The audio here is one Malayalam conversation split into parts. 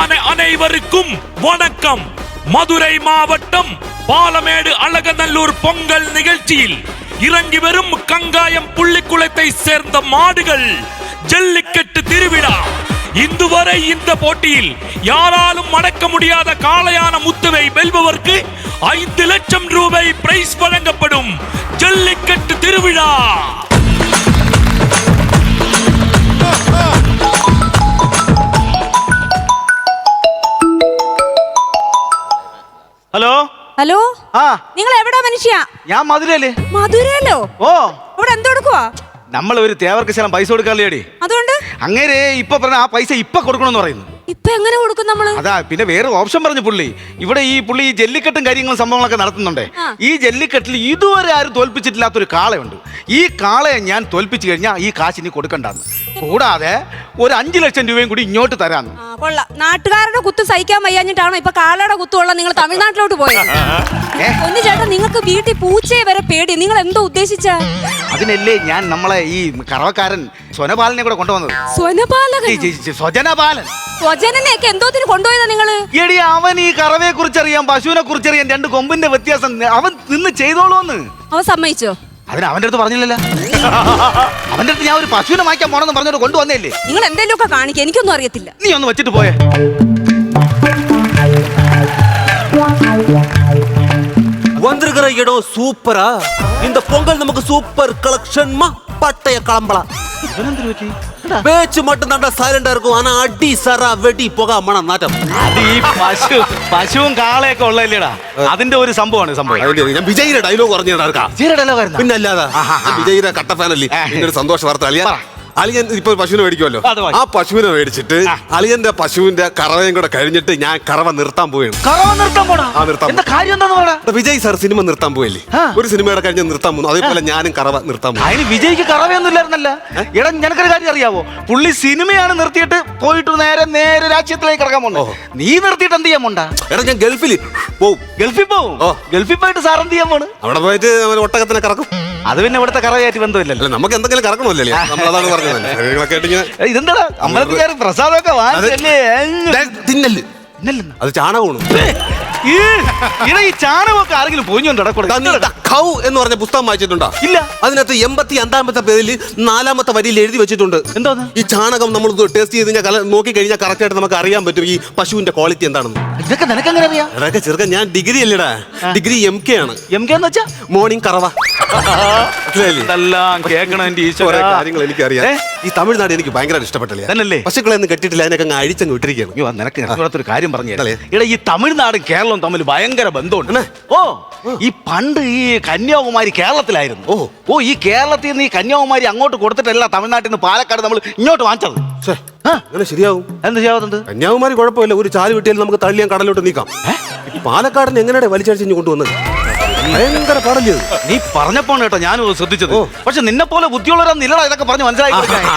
அன்பான அனைவருக்கும் வணக்கம். மதுரை மாவட்டம் பாலமேடு அழகநல்லூர் பொங்கல் நிகழ்ச்சியில் இறங்கி வரும் கங்காயம் புள்ளிக்குளத்தை சேர்ந்த மாடுகள் ஜல்லிக்கட்டு திருவிழா. இந்துவரை இந்த போட்டியில் யாராலும் மடக்க முடியாத காளையான முத்துவை வெல்பவர்க்கு ஐந்து லட்சம் ரூபாய் பிரைஸ் வழங்கப்படும் ஜல்லிக்கட்டு திருவிழா. നിങ്ങൾ എവിടെ മനുഷ്യ? ഞാൻ മധുരല്ലേ മധുരയിലോ? ഓ. ഇവിടെ എന്തെടുക്കുവാ നമ്മൾ ഒരു തേവർക്ക് ശേഷം പൈസ കൊടുക്കാറില്ലേടി? അതുകൊണ്ട്? അങ്ങനെ ഇപ്പൊ പറഞ്ഞ ആ പൈസ ഇപ്പൊ കൊടുക്കണമെന്ന് പറയുന്നു. ഇപ്പൊ എങ്ങനെ കൊടുക്കും നമ്മൾ? അതാ പിന്നെ വേറെ ഓപ്ഷൻ പറഞ്ഞു പുള്ളി. ഇവിടെ ഈ പുള്ളി ഈ ജല്ലിക്കെട്ടും കാര്യങ്ങളും സംഭവങ്ങളൊക്കെ നടത്തുന്നുണ്ട്. ഈ ജല്ലിക്കെട്ടിൽ ഇതുവരെ ആരും തോൽപ്പിച്ചിട്ടില്ലാത്തൊരു കാളയുണ്ട്. ഈ കാളയെ ഞാൻ തോൽപ്പിച്ചു കഴിഞ്ഞാൽ ഈ കാശ് ഇനി കൊടുക്കണ്ടെന്ന്. കൂടാതെ ഒരു അഞ്ചു ലക്ഷം രൂപയും കൂടി ഇങ്ങോട്ട് തരാന്ന്. കൊള്ളാം. നാട്ടുകാരുടെ കുത്ത് സഹിക്കാൻ വയ്യാഞ്ഞിട്ടാണോ ഇപ്പൊ കാളയുടെ കുത്തുള്ള നിങ്ങൾ തമിഴ്നാട്ടിലോട്ട് പോയത്? ഒന്ന് ചേട്ടാ നിങ്ങൾക്ക് വീട്ടിൽ പൂച്ചയെ വരെ പേടി. നിങ്ങൾ എന്തോ ഉദ്ദേശിച്ച? അതിനല്ലേ ഞാൻ നമ്മളെ ഈ കറവക്കാരൻ സ്വനപാലനെ കൂടെ കൊണ്ടുവന്നത്. സ്വനപാലകൻ ഈ ജി- ജി- സ്വജനപാലൻ. സ്വജനനെയൊക്കെ എന്തോത്തിന് കൊണ്ടുപോയതാ നിങ്ങൾ? എടി അവൻ ഈ കറവയെ കുറിച്ചറിയാം പശുവിനെ കുറിച്ചറിയാം രണ്ട് കൊമ്പിന്റെ വ്യത്യാസം അവൻ നിന്ന് ചെയ്തോളൂന്ന്. അവൻ സമ്മതിച്ചോ? അതിന് അവന്റെ അടുത്ത് പറഞ്ഞില്ലല്ലോ. അവന്റെ അടുത്ത് ഞാൻ ഒരു പശുവിനെ വാങ്ങിക്കാൻ പോണെന്ന് പറഞ്ഞോണ്ട് കൊണ്ടുവന്നേല്ലേ നിങ്ങൾ എന്തെങ്കിലുമൊക്കെ കാണിക്കുക എനിക്കൊന്നും അറിയത്തില്ല. നീ ഒന്ന് വെച്ചിട്ട് പോയേ. வந்திருக்கிற இடம் சூப்பரா இந்த பொங்கல் நமக்கு சூப்பர் கலெக்ஷன்மா பட்டைய கிளம்பலாம் பேச்சு மட்டும் தாண்டா சைலண்டா இருக்கும் ஆனா அடி சரா வெடி புகை மனம் நாட்டம் അത് ഈ പശു പശുവും കാളയൊക്കെ ഉള്ളല്ലേടാ അതിന്റെ ഒരു സംഭവമാണ് സംഭവം അതിന്റെ ഞാൻ വിജയിയുടെ ഡയലോഗ് പറഞ്ഞിടാർക്കാ ചീരടലോകാരുന്ന പിന്നെ അല്ലാതെ ഞാൻ വിജയിയുടെ കട്ട ഫാനല്ലേ ആ. പിന്നെ ഒരു സന്തോഷ വാർത്ത അളിയൻ പറ. അളിയൻ ഇപ്പൊ പശുവിനെ മേടിക്കുമല്ലോ. അത് വാങ്ങി. ആ പശുവിനെ മേടിച്ചിട്ട്. അളിയന്റെ പശുവിന്റെ കറവയും കൂടെ കഴിഞ്ഞിട്ട് ഞാൻ കറവ നിർത്താൻ പോവുകയാണ്. കറവ നിർത്താൻ ആ, എന്താ കാര്യം എന്താന്ന് പോടാ അപ്പൊ വിജയ് സാർ സിനിമ നിർത്താൻ പോയല്ലേ ആ. ഒരു സിനിമയുടെ കഴിഞ്ഞ് നിർത്താൻ പോകുന്നു. അതേപോലെ ഞാനും കറവ നിർത്താൻ പോകും അതിന് വിജയ്ക്ക് കറവയൊന്നും ഇല്ലായിരുന്നല്ല. എടാ നിനക്കൊരു കാര്യം അറിയാവോ? പുള്ളി സിനിമയാണ് നിർത്തിയിട്ട് പോയിട്ട് നേരെ നേരെ രാഷ്ട്രീയത്തിലേക്ക് ഇറങ്ങാൻ പോണോ നീ നിർത്തിയിട്ട് എന്ത് ചെയ്യാൻ പോണ്ട? എടാ ഞാൻ ഗൾഫിൽ പോവും. ഗൾഫിൽ പോവും? ഓ. ഗൾഫിൽ പോയിട്ട് സാർ എന്ത് ചെയ്യാൻ പോണ്? അവിടെ പോയിട്ട് അവൻ ഒട്ടകത്തിനെ കറക്കും. അത് പിന്നെ ഇവിടുത്തെ കറവയായിട്ട് ബന്ധമില്ലല്ലോ. അല്ല നമുക്ക് എന്തെങ്കിലും കറക്കണമല്ലേ നമ്മൾ അതാണ് ഇതെന്താ അമ്പലത്തിൽ പ്രസാദമൊക്കെ വാങ്ങിച്ചല്ലേ? തിന്നൽ. അത് ചാണകമാണ്. ഇടാ ഈ ചാണകമൊക്കെ ആരെങ്കിലും പൊഞ്ഞുണ്ടോ നീ ദ എന്ന് പറഞ്ഞ പുസ്തകം വായിച്ചിട്ടുണ്ടോ? ഇല്ല. അതിനകത്ത് എൺപത്തി അണ്ടാമത്തെ പേരിൽ നാലാമത്തെ വരിയിൽ എഴുതി വെച്ചിട്ടുണ്ട്. എന്താ ഈ ചാണകം നമ്മൾ ടേസ്റ്റ് ചെയ്ത് കഴിഞ്ഞാൽ നോക്കി കഴിഞ്ഞാൽ കറക്റ്റ് ആയിട്ട് നമുക്ക് അറിയാൻ പറ്റും. ഈ പശുവിന്റെ ക്വാളിറ്റി എന്താണെന്ന്. ഇതൊക്കെ നിനക്കെങ്ങനെ അറിയാം അതൊക്കെ ചെറുക്കൻ ഞാൻ ഡിഗ്രി അല്ലടാ. ഡിഗ്രി എം കെ ആണ്. എം കെ എന്ന് വെച്ചാ? മോർണിംഗ് കറവ. കേൾക്കണം കാര്യങ്ങൾ എനിക്കറിയാം? ഈ തമിഴ്നാട് എനിക്ക് ഭയങ്കര ഇഷ്ടപ്പെട്ടില്ല? തന്നല്ലേ? പശുക്കളെ ഒന്നും കെട്ടിട്ടില്ല അതിനൊക്കെ അങ്ങ് അഴിച്ചങ്ങ് വിട്ടിരിക്കുകയാണ്. അയ്യോ നിനക്ക് ഒരു കാര്യം പറഞ്ഞു. ഇട ഈ തമിഴ്നാടും കേരളവും തമ്മിൽ ഭയങ്കര ബന്ധമുണ്ട്. ഓ ഈ പണ്ട് ഈ കന്യാകുമാരി കേരളത്തിലായിരുന്നു. ഓ. ഓ ഈ കേരളത്തിൽ നിന്ന് ഈ കന്യാകുമാരി അങ്ങോട്ട് കൊടുത്തിട്ടല്ല തമിഴ്നാട്ടിൽ നിന്ന് പാലക്കാട് നമ്മൾ ഇങ്ങോട്ട് വാങ്ങിച്ചത്. അങ്ങനെ ശരിയാവും. എന്ത് ചെയ്യാവുന്നത് കന്യാകുമാരി കുഴപ്പമില്ല ഒരു ചാൽ കിട്ടിയാൽ നമുക്ക് തള്ളിയാൻ കടലിലോട്ട് നീക്കാം. പാലക്കാടിന് എങ്ങനെയാണ് വലിച്ചടിച്ചു കൊണ്ടുവന്നത്? ഭയങ്കര പറഞ്ഞു നീ പറഞ്ഞപ്പോ കേട്ടോ ഞാനും അത് ശ്രദ്ധിച്ചത് പക്ഷെ നിന്നെ പോലെ ബുദ്ധിയുള്ളവരാന്നില്ലടാ ഇതൊക്കെ പറഞ്ഞ് മനസ്സിലായി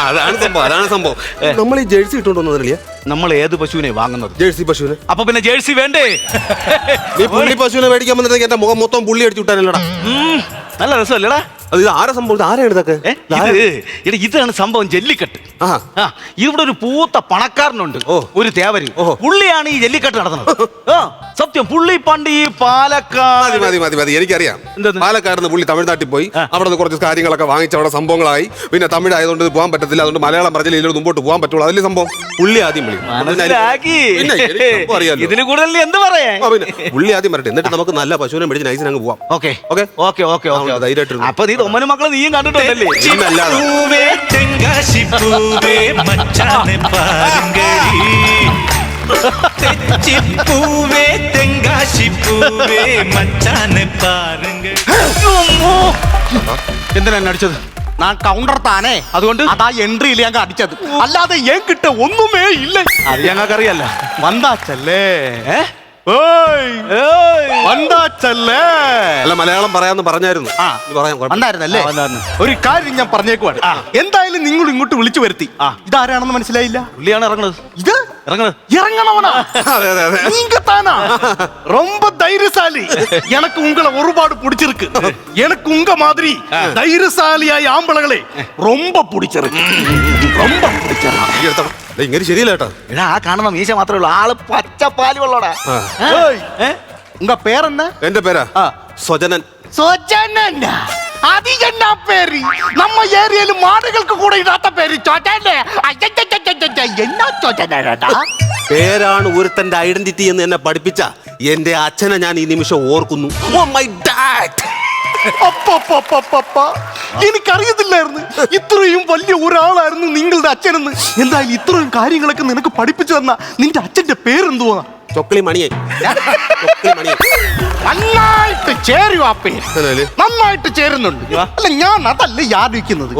അതാണ് സംഭവം അതാണ് സംഭവം. നമ്മൾ ഈ ജേഴ്സി ഇട്ടുകൊണ്ട് വന്നതല്ലേ നമ്മൾ ഏത് പശുവിനെ വാങ്ങുന്നത്? ജേഴ്സി പശുവിനെ. അപ്പൊ പിന്നെ ജേഴ്സി വേണ്ടേ? നീ പുള്ളി പശുവിനെ മേടിക്കാൻ വന്നിട്ട് എന്റെ മുഖം മൊത്തം പുള്ളി അടിച്ചു വിട്ടാനല്ലടാ. നല്ല രസമല്ലേടാ? അത് ഇത് ആരെ സംഭവം? ആരാണ് ഇതൊക്കെ ഏ, ഇത് എടാ, ഇതാണ് സംഭവം ജല്ലിക്കെട്ട്. ആ. ആ ഇവിടെ ഒരു പൂത്ത പണക്കാരനുണ്ട് ഓ. ഒരു തേവര്. ഓഹോ. പുള്ളിയാണ് ഈ ജല്ലിക്കെട്ട് നടത്തുന്നത്. ആ സത്യം പുള്ളി പണ്ട് ഈ പാലക്കാട് മതി മതി മതി എനിക്കറിയാം. എന്തെന്ന്? പാലക്കാട് നിന്ന് പുള്ളി തമിഴ്നാട്ടിൽ പോയി. അവിടെ നിന്ന് കുറച്ച് കാര്യങ്ങളൊക്കെ വാങ്ങിച്ച് അവിടെ സംഭവങ്ങളായി. പിന്നെ തമിഴ് ആയതുകൊണ്ട് പോകാൻ പറ്റത്തില്ല. അതുകൊണ്ട് മലയാളം പറഞ്ഞില്ല ഇതിലൂടെ മുമ്പോട്ട് പോകാൻ പറ്റുള്ളൂ. അതിലെ സംഭവം? പുള്ളി ആദ്യം വിളിക്കും മനസ്സിലാക്കി. പിന്നെ എനിക്ക് സംഭവം അറിയാലോ. ഇതിന് കൂടുതൽ എന്ത് പറയാ ആ, പിന്നെ പുള്ളി ആദ്യം വരട്ടെ. എന്നിട്ട് നമുക്ക് നല്ല പശുവിനെ മേടിച്ച് നൈസിനങ്ങ് പോവാം. ഓക്കെ. ഓക്കെ? ഓക്കെ ഓക്കെ ആ, ധൈര്യമായിട്ടിരുന്നു. അപ്പൊ നീ തൊമ്മനും മക്കളെ നീയും കണ്ടിട്ടുണ്ടല്ലേ? എന്തിനാ എന്നെ അടിച്ചത്? ഞാൻ കൗണ്ടർ താനേ. അതുകൊണ്ട്? അതാ എൻട്രിയിൽ ഞങ്ങൾ അടിച്ചത്. അല്ലാതെ ഏൻ കിട്ട ഒന്നുമേ ഇല്ല. അത് ഞങ്ങൾക്കറിയല്ല വന്നാച്ചല്ലേ? ഏഹ് അല്ല മലയാളം പറയാന്ന് പറഞ്ഞായിരുന്നു. ഒരു കാര്യം ഞാൻ പറഞ്ഞേക്കുവാണ്. എന്തായാലും നിങ്ങൾ ഇങ്ങോട്ട് വിളിച്ചു വരുത്തി. ഇതാരാണെന്ന് മനസ്സിലായില്ല? പുള്ളിയാണ് ഇറങ്ങുന്നത് ഇത്? എനക്ക് ഉങ്കള ഒരുപാട് പിടിച്ചിരുക്ക് എനക്ക് ഉങ്ക മാതിരി ധൈര്യശാലിയായ ആമ്പളകളെ റൊമ്പ പിടിച്ചിരുക്ക് ഇങ്ങനെ ശരിയല്ലേട്ടോ ആ കാണുന്ന മീശ മാത്രമേ ഉള്ളൂ. ആൾ പച്ചപ്പാലി വെള്ളോടാ ആ. ஏய், உங்க பேர் என்ன എന്റെ പേരാ സ്വജനൻ സോജനൻ അത് എന്നാ പേര് നമ്മ ഏരിയയിൽ മാടുകൾക്ക് കൂടെ ഇടാത്ത പേര് ചോറ്റല്ലേ എന്നാ ചോറ്റനടാ പേരാണ് ഒരുത്തന്റെ ഐഡന്റിറ്റി എന്ന് എന്നെ പഠിപ്പിച്ച എന്റെ അച്ഛനെ ഞാൻ ഈ നിമിഷം ഓർക്കുന്നു ഓ മൈ ഡാഡ് അപ്പപ്പപ്പപ്പപ്പ. എനിക്കറിയത്തില്ലായിരുന്നു. ഇത്രയും വലിയ ഒരാളായിരുന്നു നിങ്ങളുടെ അച്ഛനെന്ന്. എന്തായാലും ഇത്രയും കാര്യങ്ങളൊക്കെ നിനക്ക് പഠിപ്പിച്ചു തന്ന നിന്റെ അച്ഛന്റെ പേരെന്തുവാ? ചൊക്കളി മണിയെ. നന്നായിട്ട് പേര്. നന്നായിട്ട് ചേരുന്നുണ്ട്. അല്ല ഞാൻ അതല്ല യാദിക്കുന്നത്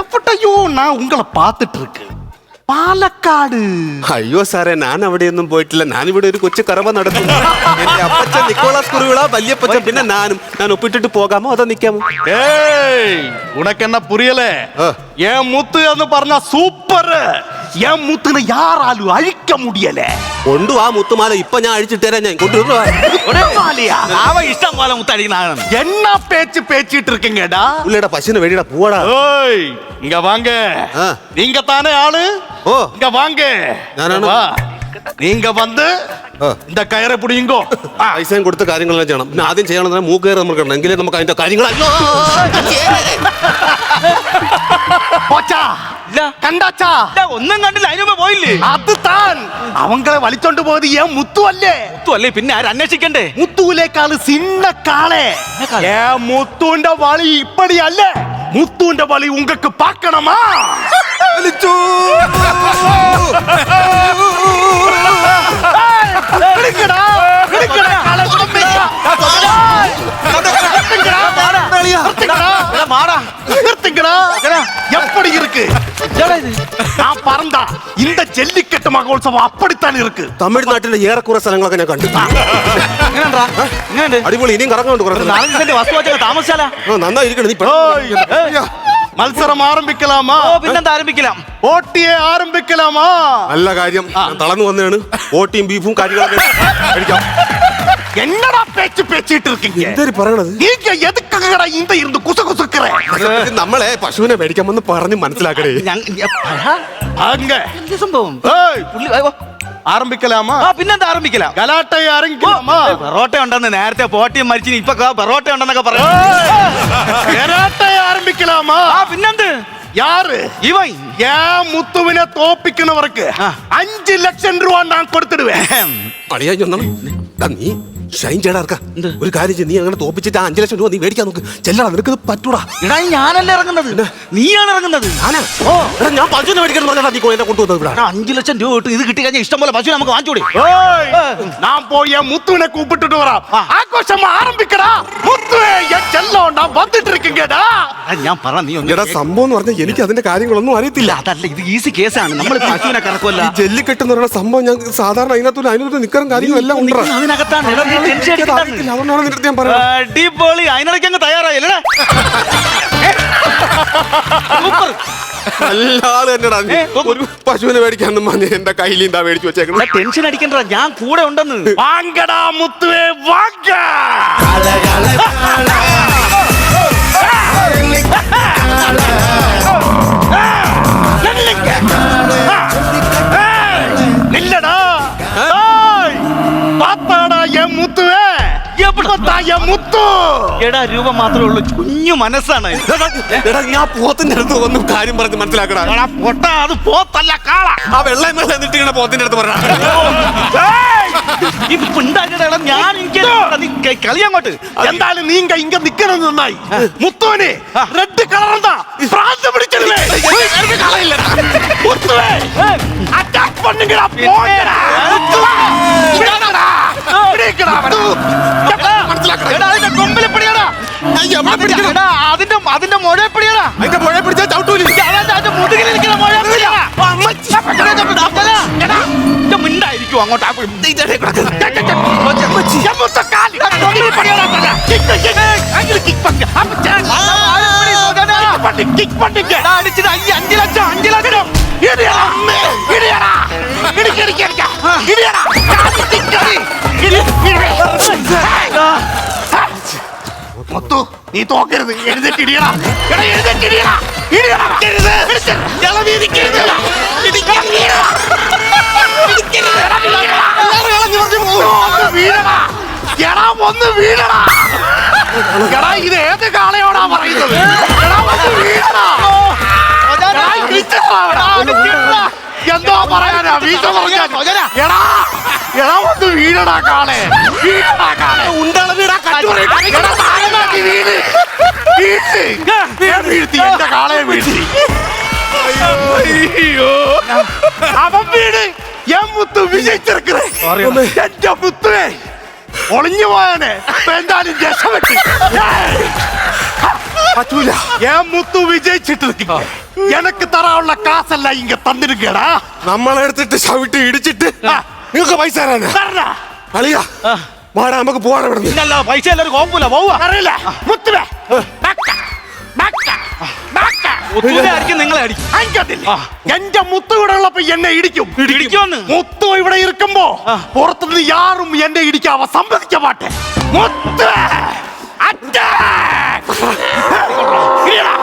എവിടെയോ ഞാൻ ഉങ്ങളെ പാത്തിട്ടിരിക്കുക പാലക്കാട്. അയ്യോ സാറേ ഞാൻ അവിടെയൊന്നും പോയിട്ടില്ല. ഞാൻ ഇവിടെ ഒരു കൊച്ചു കറവ നടത്തുന്നു. എന്റെ അപ്പച്ചൻ നിക്കോളാസ് കുറുവിള വല്യപ്പച്ചൻ പിന്നെ ഞാനും. ഞാൻ ഒപ്പിട്ടിട്ട് പോകാമോ? അതോ നിക്കാമോ? ഏയ് ഉണക്കെന്ന പുറിയലേ ഏ മുത്ത് എന്ന് പറഞ്ഞ സൂപ്പർ എൻ മുത്തിനെ യാറാലും അഴിക്ക മുടിയലേ കൊണ്ടു ആ മുത്തുമാല ഇപ്പൊ ഞാൻ അഴിച്ചിട്ട് തരാം ഞാൻ കൊണ്ടുവരുവാ ഉടമ്പാലിയാ? അവ ഇഷ്ടം പോലെ മുത്തടിക്കുന്നതാണ് என்ன பேச்சு பேச்சிட்டு இருக்கீங்கடா പുള്ളിയുടെ പശുവിനെ വേടിയുടെ പൂവാടാ ஓய் இங்க வாங்க ஆ. நீங்க தானே ஆளு ஓ. இங்க வாங்க நானானு? வா நீங்க வந்து ஆ. இந்த കയറെ പിടിയുങ്കോ പൈസയും കൊടുത്ത് കാര്യങ്ങളെല്ലാം ചെയ്യണം പിന്നെ ആദ്യം ചെയ്യണമെന്ന് മൂക്കേറ് നമുക്ക് ഇടണം. എങ്കിലേ നമുക്ക് അതിന്റെ കാര്യങ്ങൾ അയ്യോ! പോച്ചാ ഇല്ല. കണ്ടാച്ചാ ഇല്ല, ഒന്നും കണ്ടില്ല അതിന് മുമ്പ് പോയില്ലേ അത് താൻ അവങ്ങളെ വലിച്ചോണ്ട് പോയത് ഏൻ മുത്തു അല്ലേ മുത്തു അല്ലേ പിന്നെ ആര് അന്വേഷിക്കണ്ടേ മുത്തുവിലേക്കാള് സിന്ന കാളെ ഏ മുത്തുവിന്റെ വളി ഇപ്പടി അല്ലേ முத்துண்ட வழி உங்களுக்கு பார்க்கணுமா எப்படி இருக்கு நான் பறந்தா ഇന്ത ஜல்லிக்கட்டு മഹോത്സവം அப்படித்தான் இருக்கு തമിഴ്നാട്ടിലെ ഏറെക്കുറെ സ്ഥലങ്ങളൊക്കെ ഞാൻ കണ്ടു അടിപൊളി ഇനിയും കറങ്ങാണ്ട് കുറേ നന്നായി ഇരിക്കണം നീ മത്സരം ആരംഭിക്കലാമാ? ഓ പിന്നെന്താ ആരംഭിക്കലാം? ഓട്ടിയെ ആരംഭിക്കലാമാ? നല്ല കാര്യം. ഞാൻ തളർന്നു വന്നതാണ്. ഓട്ടിയും ബീഫും കാര്യങ്ങളൊക്കെ കഴിക്കാം. என்னடா நீங்க இருந்து നമ്മളെ പശുവിനെ മേടിക്കാൻ പറഞ്ഞ് മനസ്സിലാക്കണേ. அங்க ஏய், ഉണ്ടെന്ന് നേരത്തെ പോട്ടിയും മരിച്ചു ഇപ്പൊ പെറോട്ട ഉണ്ടെന്നൊക്കെ പറയാം கலாட்டை ஆரம்பிக்கலாமா ആ പിന്നെന്ത്? யாரு ഇവൻ. ஏன் முத்துவினை லட்சம் ரூபா நான் നീ. ഷൈൻ ചേടാർക്ക ഒരു കാര്യം നീ അങ്ങനെ തോപ്പിച്ചിട്ട് ആ അഞ്ചു ലക്ഷം രൂപ നീ മേടിക്കാൻ നോക്ക്. ചെല്ലടാ നിനക്ക് പറ്റൂടാ. എടാ ഞാനല്ല ഇറങ്ങുന്നത്? നീയാണ് ഇറങ്ങുന്നത്? ഞാനാ? ഓ. എടാ ഞാൻ പശുവിനെ മേടിക്കാൻ പറഞ്ഞാ നീ എന്നെ കൊണ്ടുവന്നത് ഇവിടെ. അഞ്ചു ലക്ഷം രൂപ ഇട്ട് ഇത് കിട്ടി കഴിഞ്ഞാൽ இஷ்டம் போல பசு நமக்கு வாங்கி கொடு நான் போய் என் முத்துவனை கூப்பிட்டுட்டு வரான் ഞാൻ ஆரம்பிக்கடா முத்துவே என் ഞാൻ പറ നീ ഒന്ന് എടാ സംഭവം എന്ന് പറഞ്ഞാൽ എനിക്ക് അതിന്റെ കാര്യങ്ങളൊന്നും അറിയത്തില്ല. അതല്ല ഇത് ഈസി കേസാണ് നമ്മൾ പശുവിനെ കറക്കുമല്ല ജെല്ലിക്കെട്ട് എന്ന് പറയുന്ന സംഭവം ഞാൻ സാധാരണ അതിനകത്തൊരു അതിനകത്ത് നിക്കറും കാര്യങ്ങളും എല്ലാം ഉണ്ടാ അതിനകത്താണ്. അടിപൊളി അതിനിടയ്ക്ക് അങ്ങ് തയ്യാറായില്ലേ ഒരു പശുവിനെ എന്റെ കയ്യിൽ മേടിച്ചു വെച്ചേക്കണം ടെൻഷൻ അടിക്കണ്ട. ഞാൻ കൂടെ ഉണ്ടെന്ന്. വാങ്കടാ മുത്തുവേ വാങ്ക. എടാ രൂപ മാത്രമേ ഉള്ളൂ കുഞ്ഞു മനസ്സാണ് എടാ, എടാ നീ ആ പോത്തിന്റെ അടുത്ത് വന്ന് കാര്യം പറഞ്ഞ് മനസ്സിലാക്കടാ എടാ, പൊട്ട അത് പോത്തല്ല കാള ആ വെള്ളം വെള്ളം എന്നിട്ട് ഇങ്ങനെ പോത്തിന്റെ അടുത്ത് പറ ഇത് പിണ്ടാക്കടാ എടാ, ഞാൻ എനിക്ക് നീ ക- കളി അങ്ങോട്ട് എന്തായാലും നീങ്ക ഇങ്ക നിക്കണത് നന്നായി മുത്തുവനെ റെഡ് കളർന്നാ പ്രാന്ത് പിടിച്ചിരുന്നേ മുത്തുവേ അറ്റാക്ക് பண்ணுங்கடா போங்கடா മുത്തുവേ വിടടാ വിടേക്കടാ എടാ, അതിന്റെ കൊമ്പിൽ പിടിയടാ എടാ, അതിന്റെ അതിന്റെ മുഴ പിടിയടാ അതിന്റെ പുഴ പിടിച്ചാൽ ചവിട്ടൂലി അതിന്റെ മുതുകിലിരിക്കുന്ന മുഴ പിടിയടാ എന്റെ മിണ്ടായിരിക്കും അങ്ങോട്ട് കിക്ക് പട്ടി കിക്ക് അടിച്ചത് നീ തോക്കരുത്. എഴുന്നേറ്റിടിയടാ. എടാ ഇടിയടാ. ഒന്ന്. എടാ ഇത് ഏത് കാളയോടാ പറയുന്നത്? എടാ ഒന്ന് എന്തോ ഇടിച്ചെടാ, പറയാനാ വീഴ്ച പറഞ്ഞാ എടാ എടാ ഒന്ന് വീഴടാ കാളെ വീഴടാ കാളെ ഉണ്ടളവിടാ എടാ, താഴെന്നാക്കി വീണ്. വീഴ്ത്തി. ഞാൻ വീഴ്ത്തി എന്റെ കാളയെ വീഴ്ത്തി. അവൻ വീട് ഞാൻ മുത്തു വിജയിച്ചിരിക്കണേ. എന്റെ മുത്തുവേ. ഒളിഞ്ഞു പോയാനെ. ഇപ്പൊ എന്തായാലും രക്ഷപ്പെട്ട്. ഏയ്. പറ്റൂല മുത്തു വിജയിച്ചിട്ട് നിൽക്കുന്നു. എനക്ക് തരാനുള്ള കാസല്ല ഇങ്ങ തന്നിരിക്കടാ. നമ്മളെടുത്തിട്ട് ചവിട്ടി ഇടിച്ചിട്ട്. നിങ്ങൾക്ക് പൈസ തരാനാ? അളിയ വാടാ നമുക്ക് പോവാണ് ഇവിടെ ഇല്ലല്ല പൈസ എല്ലാവരും കോമ്പൂല പോവാ അറിയില്ല. മുത്തുവേ பக்கா பக்கா ബക്ക. ഒത്തുവിനെ അടിക്കും നിങ്ങളെ അടിക്കും. അയക്കത്തില്ല. എന്റെ മുത്തു ഇവിടെ ഉള്ളപ്പോ എന്നെ ഇടിക്കും. ഇടിക്കുമെന്ന്. മുത്തു ഇവിടെ ഇരിക്കുമ്പോ പുറത്തുനിന്ന് യാറും എന്നെ ഇടിക്കാവ സമ്മതിക്ക മാട്ടെ മുത്ത് അറ്റ! ഇടിയെടാ.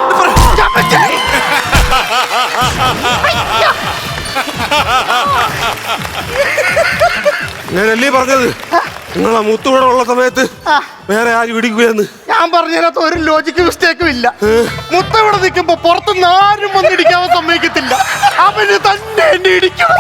ഞാനല്ലേ പറഞ്ഞത്? നിങ്ങളെ മുത്തൂടെ ഉള്ള സമയത്ത് വേറെ ആര് പിടിക്കുകയെന്ന് ഞാൻ പറഞ്ഞതിനകത്ത് ഒരു ലോജിക്ക് മിസ്റ്റേക്കും ഇല്ല. മുത്ത ഇവിടെ നിൽക്കുമ്പോ പുറത്തുനിന്ന് ആരും വന്നിടിക്കാൻ സമ്മതിക്കത്തില്ല. അവന് തന്നെ എന്നെ ഇടിക്കണം.